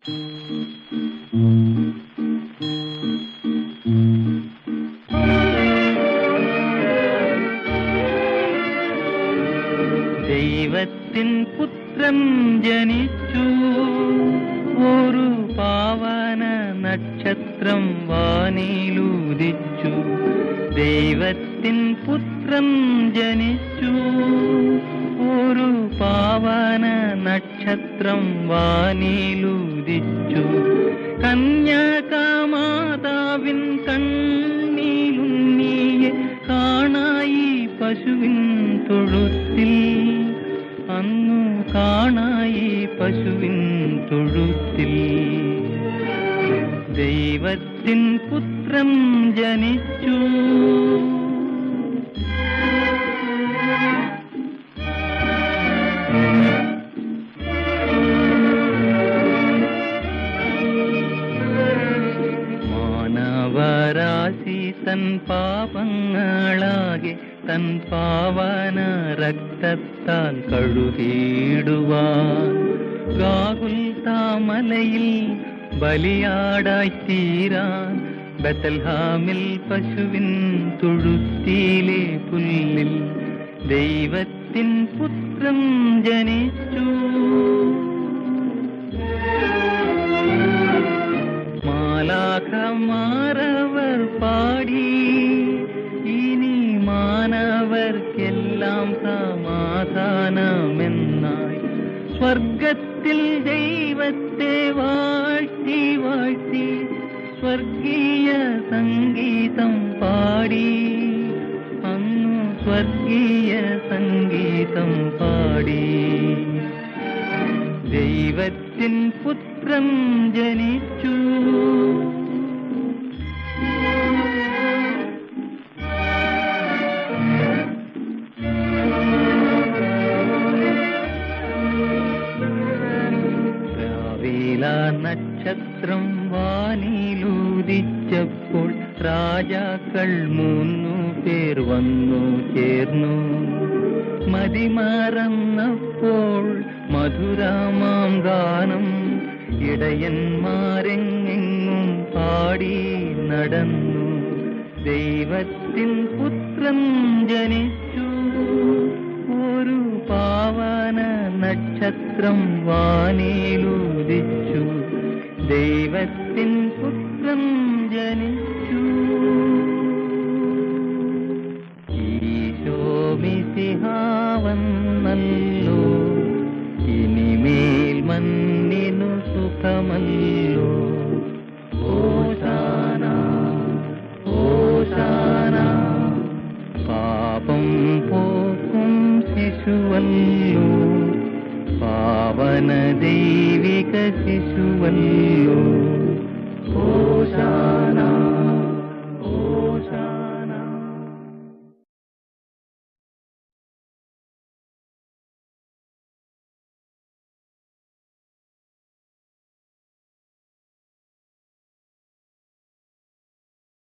ദൈവത്തിൻ പുത്രൻ ജനിച്ചു. ഒരു പാവന നക്ഷത്രം വാനിലുദിച്ചു. ദൈവത്തിൻ പുത്രൻ ജനിച്ചു. ഒരു പാവന നക്ഷത്രം വാനിലുദിച്ചു. കന്യാകാമാതാവിൻ കണ്ണീലുണ്ണിയെ കാണായി പശുവിൻ തൊഴുത്തിൽ. അന്നു കാണായി പശുവിൻ തൊഴുത്തിൽ. ദൈവത്തിൻ പുത്രം ജനിച്ചു. തൻ പാപങ്ങളാകെ തൻ പാവന രക്തത്താൽ കഴുകിയിടുവാൻ. ഗാകുൽ താമലയിൽ ബലിയാടായി തീരാൻ ബത്തൽഹാമിൽ പശുവിൻ തുഴുത്തിയിലെ പുല്ലിൽ ദൈവത്തിൻ പുത്രം ജനിച്ചു. മാലാഖമാരവർ പാടി. ഇനി മാനവർക്കെല്ലാം സമാധാനമെന്നായി സ്വർഗത്തിൽ ദൈവത്തെ വാഴ്ത്തി വാഴ്ത്തി സ്വർഗീയ സംഗീതം പാടി. അന്നു സ്വർഗീയ സംഗീതം പാടി. ദൈവത്തിൻ പുത്രൻ ജനിച്ചു. രാവില നക്ഷത്രം വാനിലൂതിച്ചപ്പോൾ രാജാക്കൾ മൂന്നു പേർ വന്നു ചേർന്നു. മതിമറന്നപ്പോൾ മധുരാമാം ഗാനം ഇടയന്മാരെങ്ങെങ്ങും പാടി നടന്നു. ദൈവത്തിൻ പുത്രൻ ജനിച്ചു. ഒരു പാവന നക്ഷത്രം വാനിലുദിച്ചു. ദൈവത്തിൻ പുത്രൻ ജനിച്ചു. ഈശോമിസിഹാവന്നല്ലോ ഇനിമേൽ മന്നിനു സുഖമല്ലോ. ഓശാന ഓശാന. പാപം പോക്കും ശിശുവല്ലോ. പാവന शिशुवी ओशाना